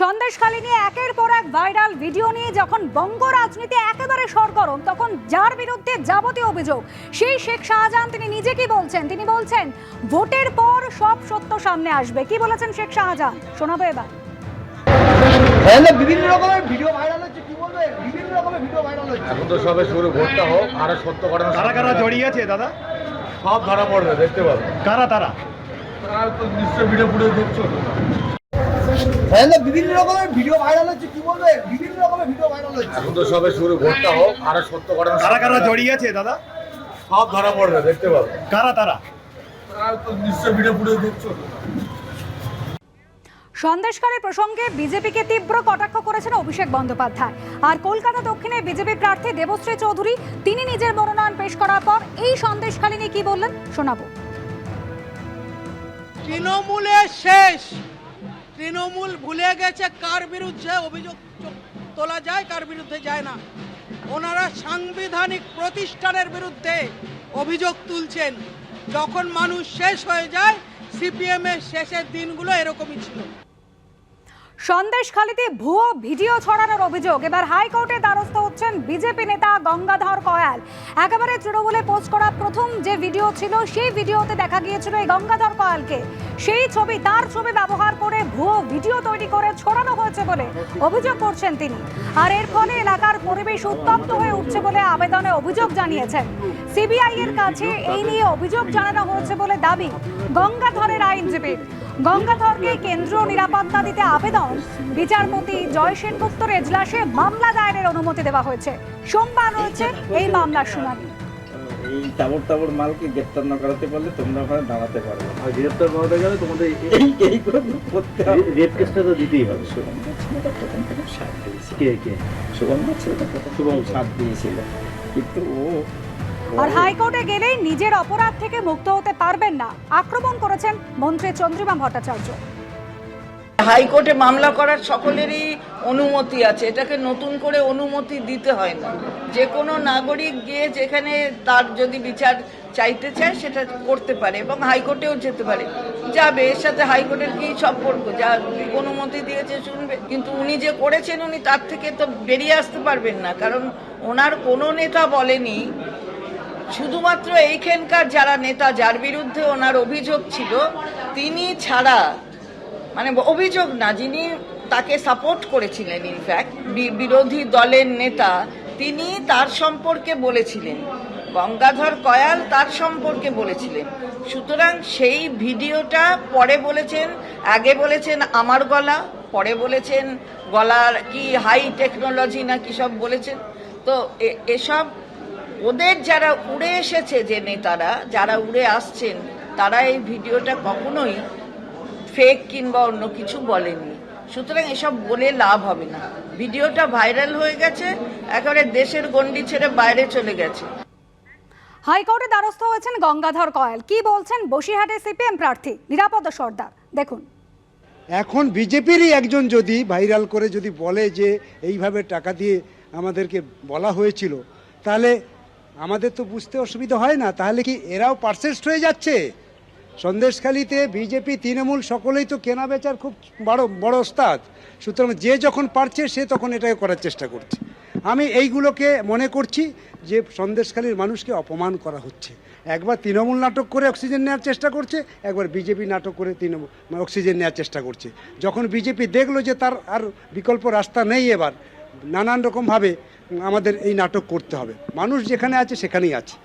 সন্দেশখালী নিয়ে একের পর এক ভাইরাল ভিডিও নিয়ে যখন বঙ্গ রাজনীতি একেবারে সরগরম তখন যার বিরুদ্ধে যাবতীয় অভিযোগ সেই শেখ শাহজাহান তিনি নিজে কি বলছেন? তিনি বলছেন ভোটের পর সব সত্য সামনে আসবে। কি বলেছেন শেখ শাহজাহান? শোনাবো এবার। হ্যাঁ বিভিন্ন রকমের ভিডিও ভাইরাল হচ্ছে কি বলবে? বিভিন্ন রকমের ভিডিও ভাইরাল হচ্ছে। এখন তো সবে শুরু ভোটটা হোক আরও সত্য ঘটনা কারা কারা জড়িয়ে আছে দাদা? সব ধরা পড়বে দেখতে পাবে। কারা তারা? আর তো নিশ্চয় ভিডিও ফুটেজ দেখছ। বিভিন্ন রকমের ভিডিও ভাইরাল হচ্ছে কি বলবে বিভিন্ন রকমের ভিডিও ভাইরাল হচ্ছে। এখন তো সবে শুরু ভোটটা হোক আরও সত্য ঘটনা কারা কারা জড়িয়ে আছে দাদা? সব ধরা পড়বে দেখতে পাবে। কারা তারা? নিশ্চয় ভিডিও ফুটেজ দেখছ। সন্দেশকারী প্রসঙ্গে বিজেপিকে তীব্র কটাক্ষ করেছেন অভিষেক বন্দ্যোপাধ্যায়। আর কলকাতা দক্ষিণে বিজেপি প্রার্থী দেবশ্রী চৌধুরী তিনি নিজের মনোনয়ন পেশ করার পর এই সন্দেশখালী নিয়ে কি বললেন? শোনাবো। তৃণমূলের শেষ। তৃণমূল ভুলে গেছে কার বিরুদ্ধে অভিযোগ তোলা যায়, কার বিরুদ্ধে যায় না। ওনারা সাংবিধানিক প্রতিষ্ঠানের বিরুদ্ধে অভিযোগ তুলছেন। যখন মানুষ শেষ হয়ে যায়, সিপিএমের শেষের দিনগুলো এরকমই ছিল। সন্দেশখালীতে ভুয়ো ভিডিও ছড়ানোর অভিযোগ। এবার হাইকোর্টে দ্বারস্থ হচ্ছেন বিজেপি নেতা গঙ্গাধর কয়াল। একেবারে তৃণমূলে পোস্ট করা প্রথম যে ভিডিও ছিল, সেই ভিডিওতে দেখা গিয়েছিল এই গঙ্গাধর কয়ালকে। সেই ছবি, তার ছবি ব্যবহার করে ভুয়ো ভিডিও তৈরি করে ছড়ানো হয়েছে বলে অভিযোগ করছেন তিনি। আর এর ফলে এলাকার পরিবেশ উত্তপ্ত হয়ে উঠছে বলে আবেদনে অভিযোগ জানিয়েছেন। সিবিআই এর কাছে এই নিয়ে অভিযোগ জানানো হয়েছে বলে দাবি গঙ্গাধরের আইনজীবী। গঙ্গাধরকে কেন্দ্রীয় নিরাপত্তা দিতে আবেদন বিচারপতি জয় সেনগুপ্তর এজলাসে মামলা দায়েরের অনুমতি দেওয়া হয়েছে। সোমবার রয়েছে এই মামলার শুনানি। এই তাবর তাবর মালকে গ্রেপ্তার না করাতে পারলে তোমরা ওখানে দাঁড়াতে পারবে। আর গ্রেপ্তার করাতে গেলে তোমাদের এই এই করে করতে হবে। রেপ কেসটা তো দিতেই হবে। সুগন্ধা ছেলেটা প্রথম থেকে সাথ দিয়েছিল কে কে? সুগন্ধা ছেলেটা প্রথম শুভম সাথ দিয়েছিল। কিন্তু ও আর হাইকোর্টে গেলেই নিজের অপরাধ থেকে মুক্ত হতে পারবেন না। আক্রমণ করেছেন মন্ত্রী চন্দ্রিমা ভট্টাচার্য। হাইকোর্টে মামলা করার সকলেরই অনুমতি আছে। এটাকে নতুন করে অনুমতি দিতে হয় না। যে কোনো নাগরিক গিয়ে যেখানে তার যদি বিচার চাইতে চায়, সেটা করতে পারে এবং হাইকোর্টেও যেতে পারে। যাবে, এর সাথে হাইকোর্টের কি সম্পর্ক? যা অনুমতি দিয়েছে শুনবে। কিন্তু উনি যে করেছেন, উনি তার থেকে তো বেরিয়ে আসতে পারবেন না। কারণ ওনার কোনো নেতা বলেনি। শুধুমাত্র এইখানকার যারা নেতা, যার বিরুদ্ধে ওনার অভিযোগ ছিল, তিনি ছাড়া মানে অভিযোগ না, যিনি তাকে সাপোর্ট করেছিলেন ইনফ্যাক্ট বিরোধী দলের নেতা, তিনি তার সম্পর্কে বলেছিলেন। গঙ্গাধর কয়াল তার সম্পর্কে বলেছিলেন। সুতরাং সেই ভিডিওটা পরে বলেছেন, আগে বলেছেন আমার গলা, পরে বলেছেন গলার কি হাই টেকনোলজি না কি সব বলেছেন। তো এসব ওদের যারা উড়ে এসেছে যে নেতারা, যারা উড়ে আসছেন, তারা এই ভিডিওটা কখনোই ফেক কিংবা অন্য কিছু বলেনি। সুতরাং এসব বলে লাভ হবে না। ভিডিওটা ভাইরাল হয়ে গেছে একেবারে দেশের গন্ডি ছেড়ে বাইরে চলে গেছে। হাইকোর্টে দ্বারস্থ হয়েছেন গঙ্গাধর কয়াল। কি বলছেন বসিরহাটের সিপিএম প্রার্থী নিরাপদ সর্দার? দেখুন। এখন বিজেপিরই একজন যদি ভাইরাল করে যদি বলে যে এইভাবে টাকা দিয়ে আমাদেরকে বলা হয়েছিল তাহলে আমাদের তো বুঝতে অসুবিধা হয় না। তাহলে কি এরাও পারসেস্ট হয়ে যাচ্ছে? সন্দেশখালিতে বিজেপি, তৃণমূল সকলেই তো কেনা বেচার খুব বড় বড় ওস্তাদ। সুতরাং যে যখন পারছে, সে তখন এটাকে করার চেষ্টা করছে। আমি এইগুলোকে মনে করছি যে সন্দেশখালীর মানুষকে অপমান করা হচ্ছে। একবার তৃণমূল নাটক করে অক্সিজেন নেওয়ার চেষ্টা করছে, একবার বিজেপি নাটক করে তৃণমূল মানে অক্সিজেন নেওয়ার চেষ্টা করছে। যখন বিজেপি দেখল যে তার আর বিকল্প রাস্তা নেই এবার, নানান রকমভাবে আমাদের এই নাটক করতে হবে। মানুষ যেখানে আছে, সেখানেই আছে।